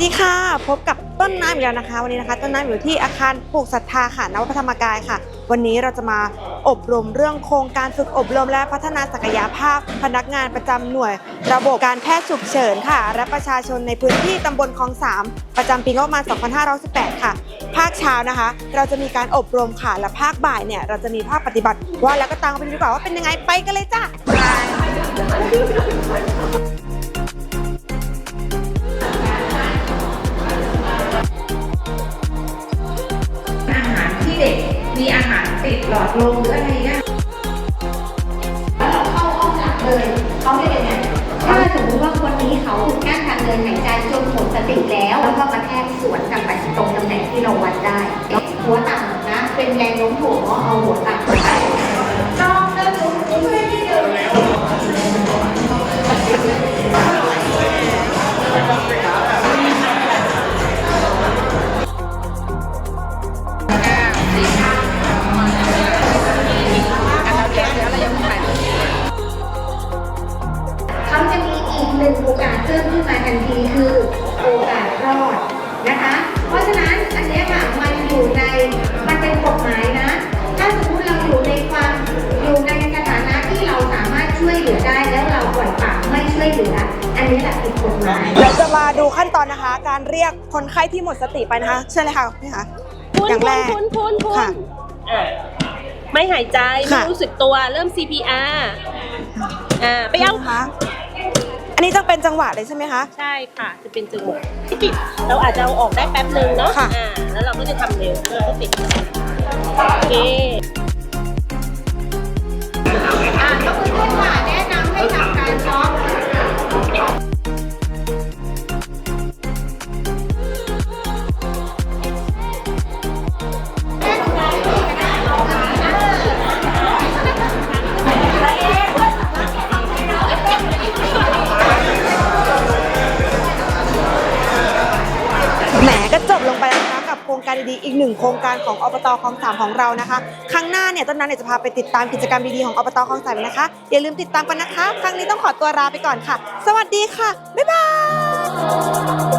ดีค่ะ พบกับต้นน้ำอีกแล้วนะคะ วันนี้นะคะ ต้นน้ำอยู่ที่อาคารปลูกศรัทธาค่ะนวัดพระธรรมกายค่ะ วันนี้เราจะมาอบรมเรื่องโครงการฝึกอบรมและพัฒนาศักยภาพ พนักงานประจำหน่วย ระบบการแพทย์ฉุกเฉินค่ะ และประชาชนในพื้นที่ตำบลคลองสามประจำปีงบประมาณ 2518 ค่ะ ภาคเช้านะคะ เราจะมีการอบรมค่ะ และภาคบ่ายเนี่ยเราจะมีภาคปฏิบัติว่าแล้วก็ตามไปดูดีกว่าว่าเป็นยังไงไปกันเลยจ้า มีอาหารติดหลอดลมหรืออะไรเงี้ยแล้วเราเข้าห้องหลังเลยเขาไม่เป็นไงถ้าสมมติว่าคนนี้เขาถูกกั้นทางเดินหายใจจนหมดสติแล้วแล้วก็กระแทกสวนกลับไปตรงตำแหน่งที่เราวัดได้หัวต่ำนะ เป็นแรงโน้มถ่วงเอาหัวต่ำ ช่วยเหลืออันนี้แหละผิดกฎหมายเดี๋ยวจะมาดูขั้นตอนนะคะ การเรียกคนไข้ที่หมดสติไปนะคะ เชิญเลยค่ะพี่คะคุณอย่างคุแรณกคุณคุณคุณค่ะ อะไม่หายใจไม่ค่ะ รู้สึกตัวเริ่ม CPR อ่าไปเอานะคะอันนี้ต้องเป็นจังหวะเลยใช่ไหมคะ ใช่ค่ะ จะเป็นจังหวะที่ปิดเราอาจจะเอาออกได้แป๊บนึงเนาะค่ะ อ่าแล้วเราก็จะทำเร็วแล้วเราก็ปิดโอเค คะกับโครงการดีๆ อีกหนึ่งโครงการของอบตคลองสามของเรานะคะ ครั้งหน้าเนี่ยต้นนั้นเนี่ยจะพาไปติดตามกิจกรรมดีๆของอบตคลองสามนะคะ อย่าลืมติดตามกันนะคะ ครั้งนี้ต้องขอตัวลาไปก่อนค่ะ สวัสดีค่ะ บ๊ายบาย